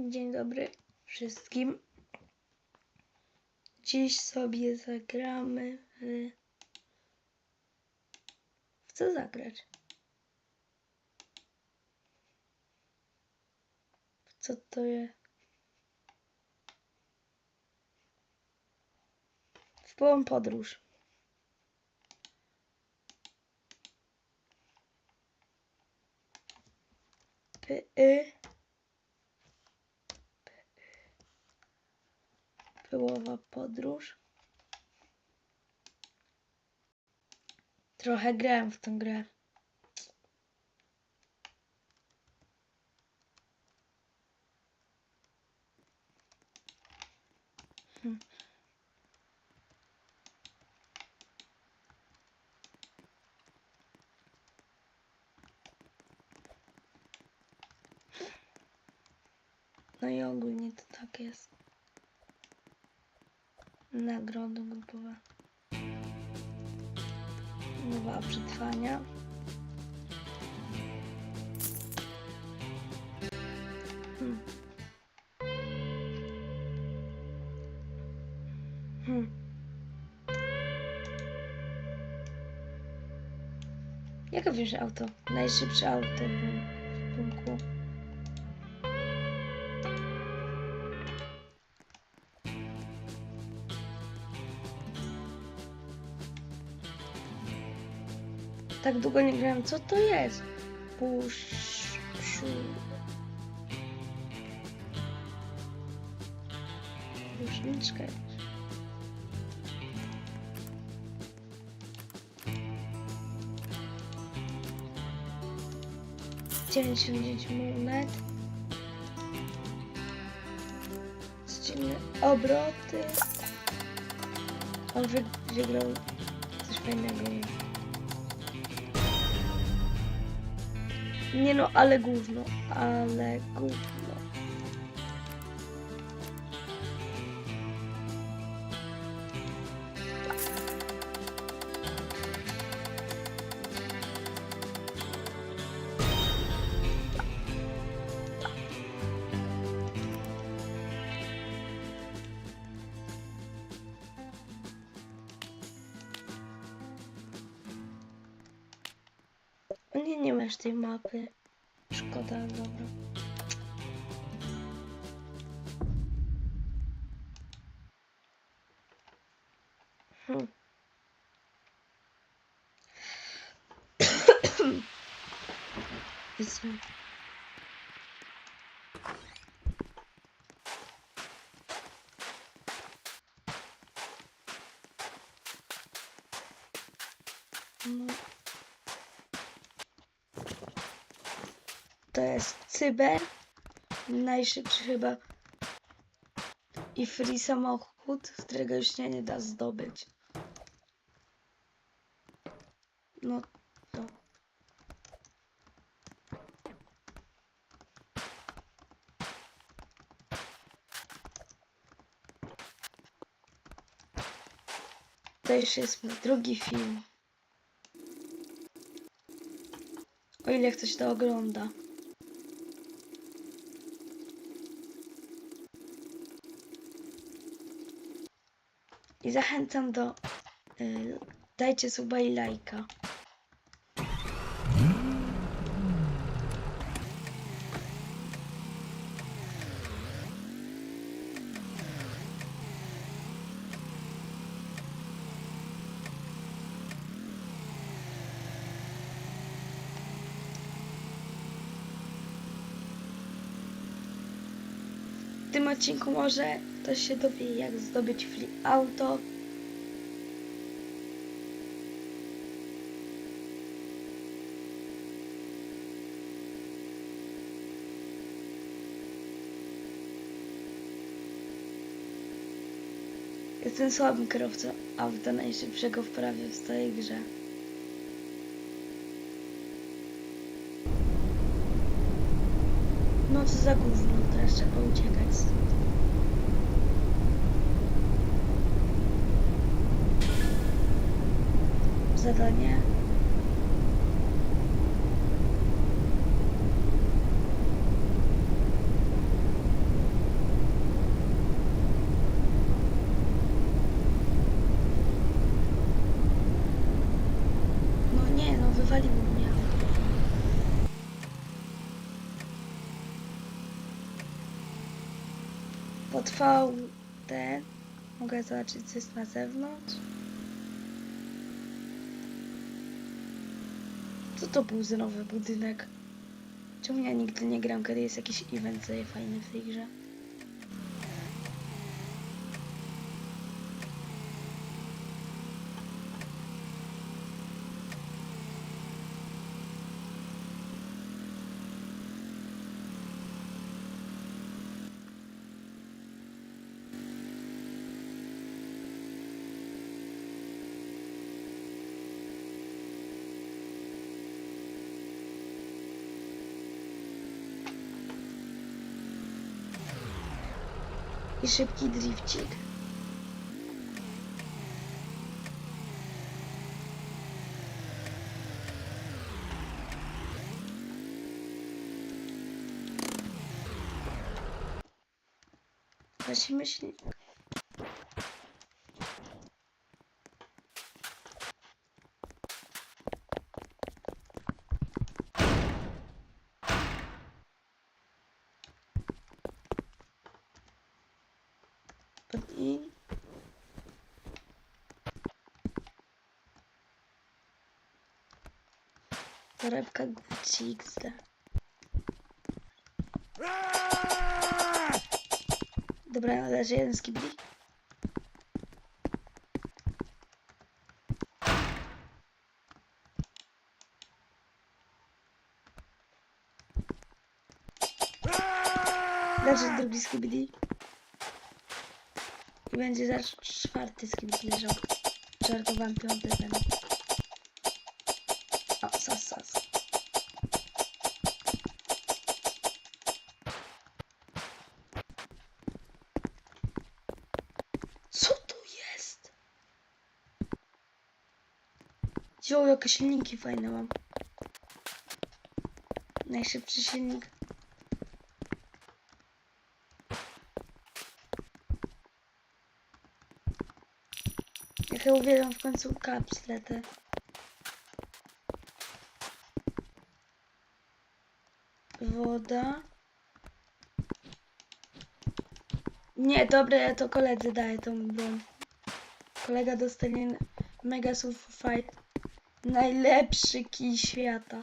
Dzień dobry wszystkim. Dziś sobie zagramy w... Co zagrać? Co to jest? W połą podróż. P y Pyłowa podróż. Trochę grałem w tę grę. Hmm. No i ogólnie to tak jest. Nagrody grupowe. Nowa przetrwania. Hmm. Hmm. Jaka wiesz auto? Najszybsze auto w punku. Tak długo nie grałem. Co to jest? Pusz... Szu... Różniczka. Dziewięćdziesiąt monet. Dziwne obroty. On wy- wygrał coś fajnego. Nie no, ale gówno, ale gówno. Mapy. Szkoda, dobra. Hmm. Jezu. No. To jest cyber. Najszybszy chyba. I free samochód, którego już się nie da zdobyć. No to. To jeszcze jest mój drugi film. O ile ktoś to ogląda. I zachęcam do. Y, dajcie suba i lajka. W tym odcinku może ktoś się dowie, jak zdobyć auto. Jestem słabym kierowcą auta najszybszego w prawie w tej grze. No co za gówno, teraz trzeba uciekać stąd. Zadanie. Wywaliło mnie. Pod VD mogę zobaczyć, co jest na zewnątrz. Co to był za nowy budynek? Czemu ja nigdy nie gram, kiedy jest jakiś event fajny w tej grze? I szybki drifcik. Gasimy silnik. И... Рэп как Чикс, да. Добра, надо женский бить. Даже другие скибиди. I będzie zaraz czwarty z kibli leżał. Żartowałem piąty ten. O, sas, sas. Co tu jest? Jo, jakie silniki fajne mam. Najszybszy silnik. Jak ja uwielbiam w końcu kapsle te. Woda. Nie, dobra, ja to koledzy daję tą broń. Kolega dostanie Mega Fight. Najlepszy kij świata.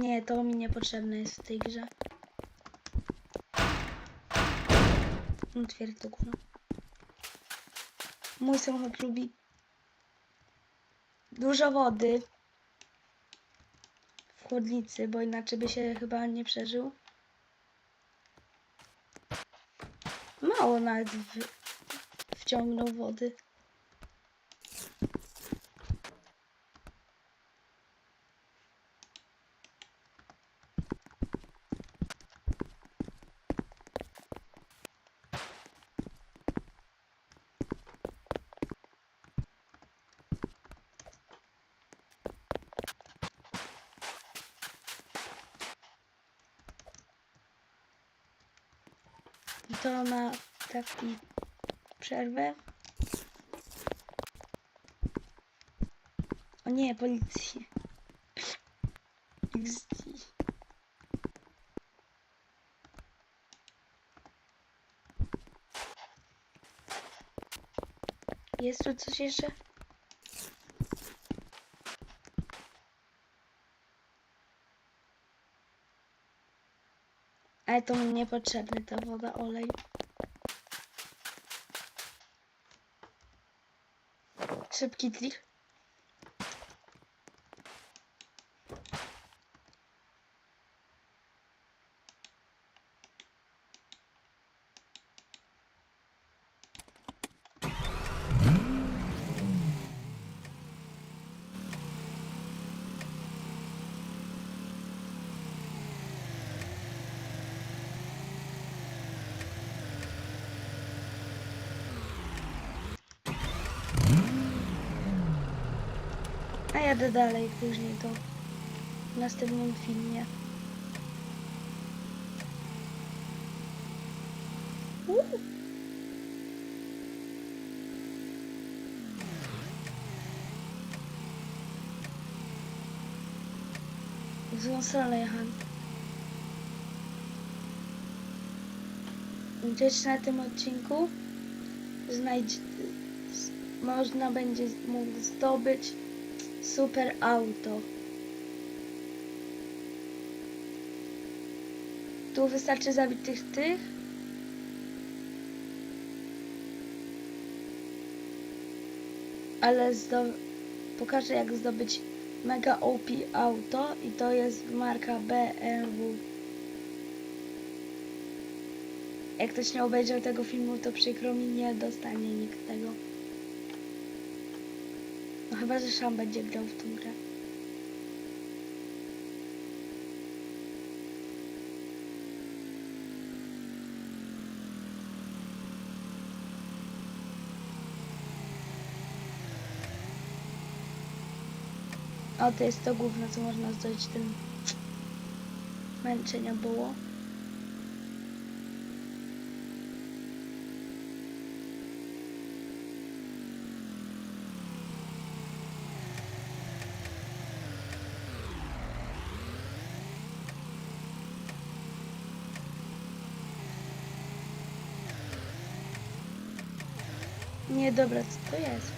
Nie, to mi niepotrzebne jest w tej grze. Otwierać to gówno. Mój samochód lubi dużo wody w chłodnicy, bo inaczej by się chyba nie przeżył. Mało nawet w, wciągnął wody. To na taki przerwę. O nie, policja. XD. Jest tu coś jeszcze? Ale to mi niepotrzebne, ta woda, olej. Szybki trik. A jadę dalej później to w następnym filmie. Uuu. W złą stronę jechałem. Gdzieś na tym odcinku znajdź, można będzie mógł zdobyć super auto. Tu wystarczy zabić tych tych. Ale zdo... pokażę jak zdobyć mega OP auto i to jest marka BMW. Jak ktoś nie obejrzał tego filmu, to przykro mi, nie dostanie nikt tego. Chyba, że Szam będzie grał w tą grę. O, to jest to główne, co można zdobyć tym męczenia było. Nie, dobra, co to jest?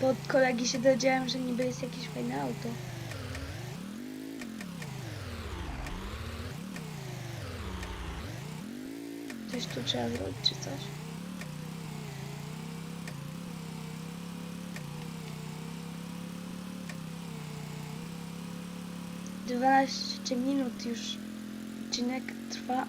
Bo od kolegi się dowiedziałem, że niby jest jakieś fajne auto. Coś tu trzeba zrobić, czy coś? Dwanaście minut już odcinek trwa.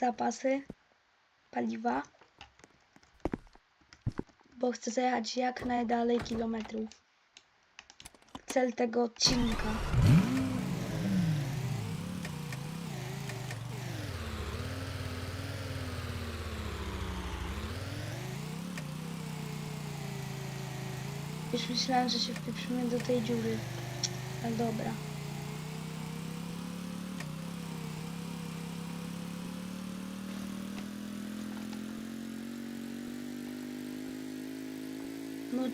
Zapasy paliwa, bo chcę zajechać jak najdalej kilometrów. Cel tego odcinka. Już myślałem, że się wpieprzymy do tej dziury. Ale dobra.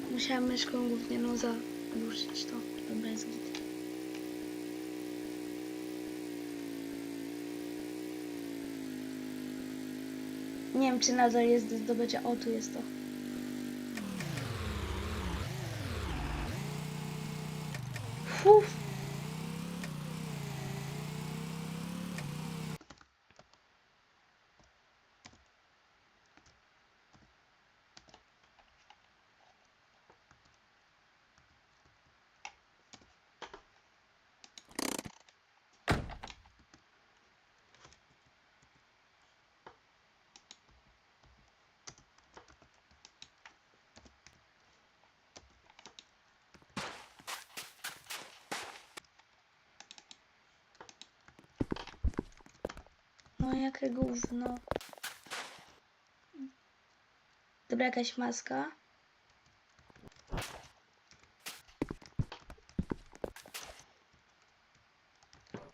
No, musiałam myszką gównianą zadłużyć to. Dobra, jest git. Nie wiem, czy nadal jest do zdobycia. O, tu jest to. Fuf. No jakie gówno. Dobra, jakaś maska.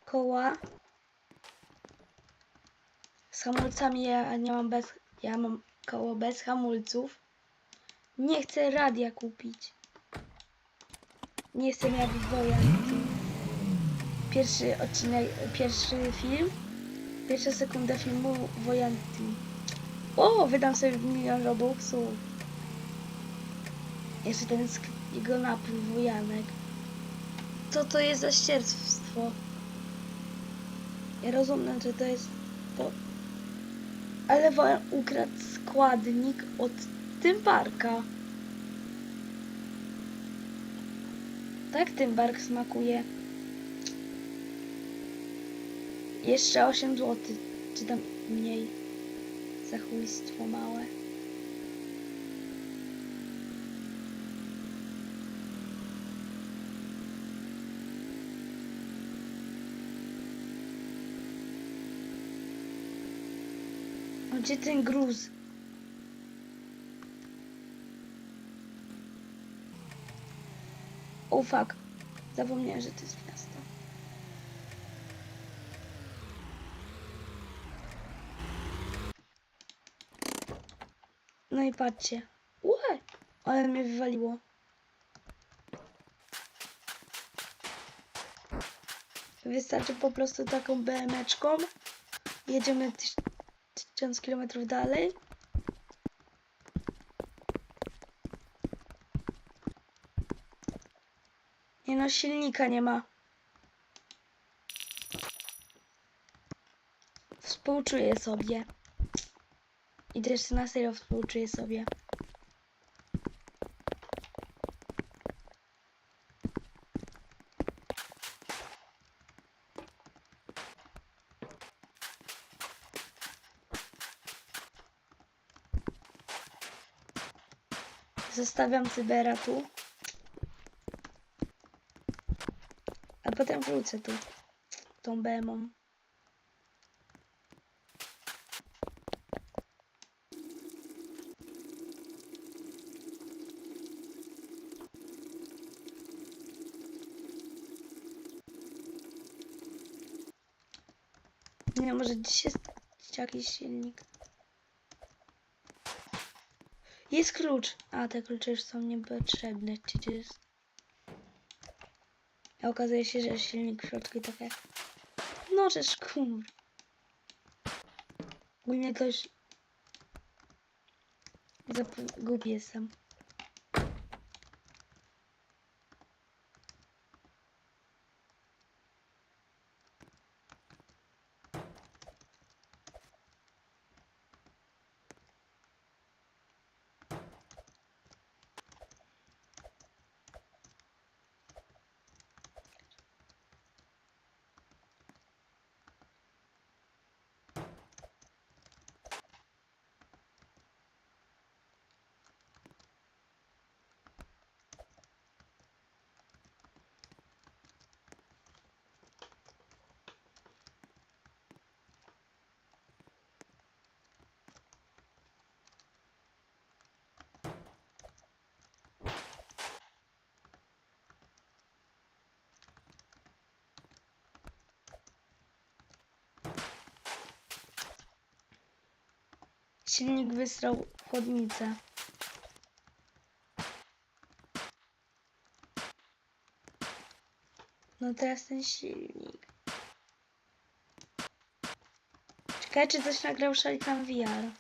Koła. Z hamulcami ja nie mam bez... Ja mam koło bez hamulców. Nie chcę radia kupić. Nie chcę jak wojanki. Pierwszy odcinek, pierwszy film. Pierwsza sekunda filmu Wojanty. O, wydam sobie milion robuxów. Jeszcze ten jego napój Wojanek. Co to jest za ścierstwo? Ja rozumiem, że to jest to. Ale Wojan ukradł składnik od Tymbarka. Tak Tymbark smakuje. Jeszcze 8 zł, czy tam mniej. Za chujstwo małe. Gdzie ten gruz? Oh fuck. Zapomniałem, że to jest miasto. No i patrzcie. Ue! Ale mnie wywaliło. Wystarczy po prostu taką BM-eczką. Jedziemy tyś- tysiąc kilometrów dalej. Nie no, silnika nie ma. Współczuję sobie. I też na serio współczuję sobie. Zostawiam Cybera tu. A potem wrócę tu. Tą BM-ą. Nie, może gdzieś jest jakiś silnik. Jest klucz. A, te klucze już są niepotrzebne. Przecież. A okazuje się, że silnik w środku i takie. No, że szkur. Ogólnie to już... Zap- Głupi jestem. Silnik wysrał chłodnicę. No teraz ten silnik. Czekaj, czy coś nagrał Shalikan VR.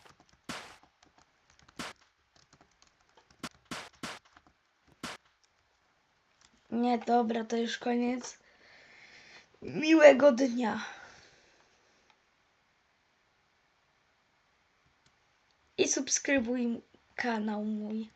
Nie, dobra, to już koniec. Miłego dnia. I subskrybuj kanał mój.